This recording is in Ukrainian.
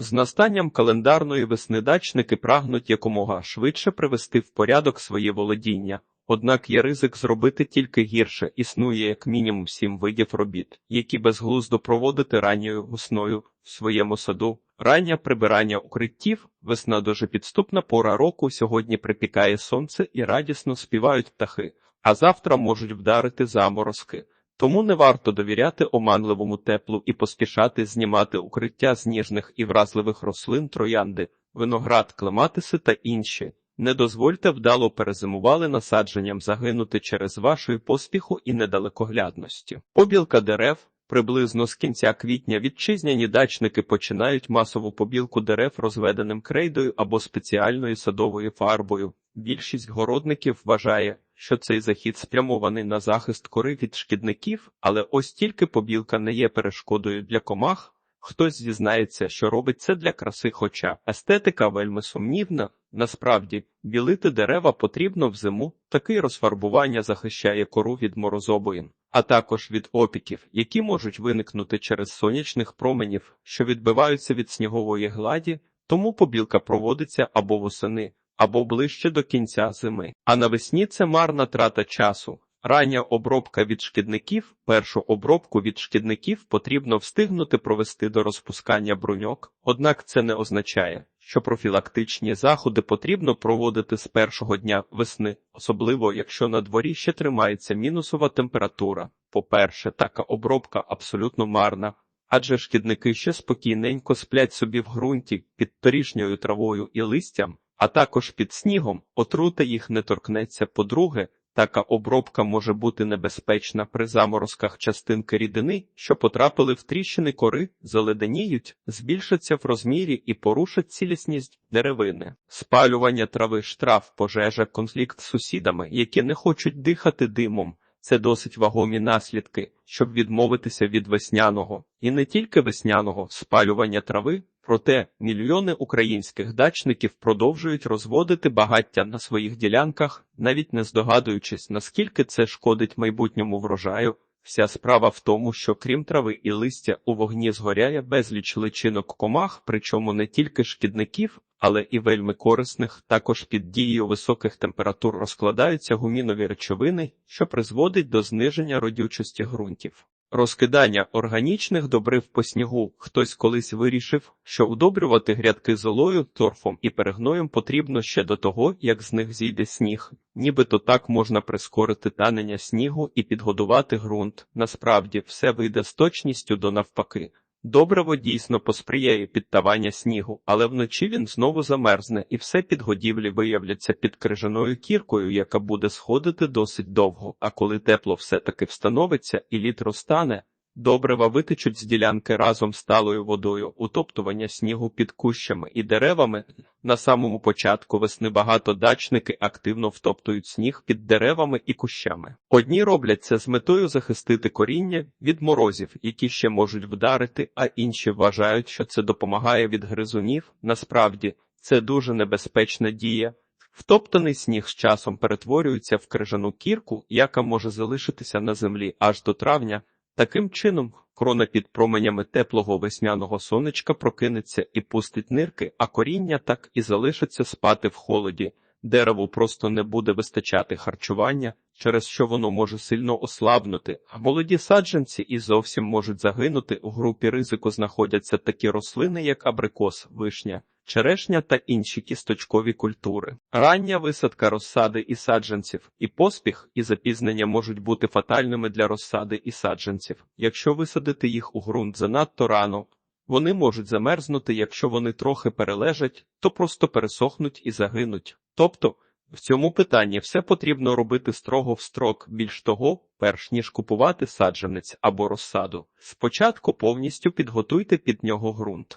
З настанням календарної весни дачники прагнуть якомога швидше привести в порядок свої володіння. Однак є ризик зробити тільки гірше. Існує як мінімум сім видів робіт, які безглуздо проводити ранньою весною в своєму саду. Раннє прибирання укриттів, весна дуже підступна пора року. Сьогодні припікає сонце і радісно співають птахи, а завтра можуть вдарити заморозки. Тому не варто довіряти оманливому теплу і поспішати знімати укриття з ніжних і вразливих рослин троянди, виноград, клематиси та інші. Не дозвольте вдало перезимували насадженням загинути через вашої поспіху і недалекоглядності. Побілка дерев приблизно з кінця квітня вітчизняні дачники починають масову побілку дерев розведеним крейдою або спеціальною садовою фарбою. Більшість городників вважає, що цей захід спрямований на захист кори від шкідників, але ось тільки побілка не є перешкодою для комах. Хтось зізнається, що робить це для краси, хоча естетика вельми сумнівна. Насправді, білити дерева потрібно взиму, таке розфарбування захищає кору від морозобоїн, а також від опіків, які можуть виникнути через сонячних променів, що відбиваються від снігової гладі, тому побілка проводиться або восени, або ближче до кінця зими. А навесні це марна трата часу. Рання обробка від шкідників. Першу обробку від шкідників потрібно встигнути провести до розпускання бруньок, однак це не означає, що профілактичні заходи потрібно проводити з першого дня весни, особливо якщо на дворі ще тримається мінусова температура. По-перше, така обробка абсолютно марна, адже шкідники ще спокійненько сплять собі в ґрунті під торішньою травою і листям, а також під снігом, отрута їх не торкнеться. По-друге, Така обробка може бути небезпечна при заморозках частинки рідини, що потрапили в тріщини кори, заледеніють, збільшаться в розмірі і порушать цілісність деревини. Спалювання трави, штраф, пожежа, конфлікт з сусідами, які не хочуть дихати димом. Це досить вагомі наслідки, щоб відмовитися від весняного, і не тільки весняного спалювання трави, Проте мільйони українських дачників продовжують розводити багаття на своїх ділянках, навіть не здогадуючись, наскільки це шкодить майбутньому врожаю. Вся справа в тому, що крім трави і листя у вогні згоряє безліч личинок комах, причому не тільки шкідників, але і вельми корисних. Також під дією високих температур розкладаються гумінові речовини, що призводить до зниження родючості ґрунтів. Розкидання органічних добрив по снігу. Хтось колись вирішив, що удобрювати грядки золою, торфом і перегноєм потрібно ще до того, як з них зійде сніг. Нібито так можна прискорити танення снігу і підгодувати ґрунт. Насправді все вийде з точністю до навпаки. Добриво дійсно посприяє підтавання снігу, але вночі він знову замерзне, і все підгодівлі виявляться під крижаною кіркою, яка буде сходити досить довго. А коли тепло все-таки встановиться і лід розтане, добрива витечуть з ділянки разом з талою водою, утоптування снігу під кущами і деревами. На самому початку весни багато дачники активно втоптують сніг під деревами і кущами. Одні роблять це з метою захистити коріння від морозів, які ще можуть вдарити, а інші вважають, що це допомагає від гризунів. Насправді це дуже небезпечна дія. Втоптаний сніг з часом перетворюється в крижану кірку, яка може залишитися на землі аж до травня. Таким чином, крона під променями теплого весняного сонечка прокинеться і пустить нирки, а коріння так і залишиться спати в холоді. Дереву просто не буде вистачати харчування, через що воно може сильно ослабнути, а молоді саджанці і зовсім можуть загинути. У групі ризику знаходяться такі рослини, як абрикос, вишня черешня та інші кісточкові культури. Рання висадка розсади і саджанців, і поспіх, і запізнення можуть бути фатальними для розсади і саджанців. Якщо висадити їх у ґрунт занадто рано, вони можуть замерзнути, якщо вони трохи перележать, то просто пересохнуть і загинуть. Тобто, в цьому питанні все потрібно робити строго в строк, більш того, перш ніж купувати саджанець або розсаду. Спочатку повністю підготуйте під нього ґрунт.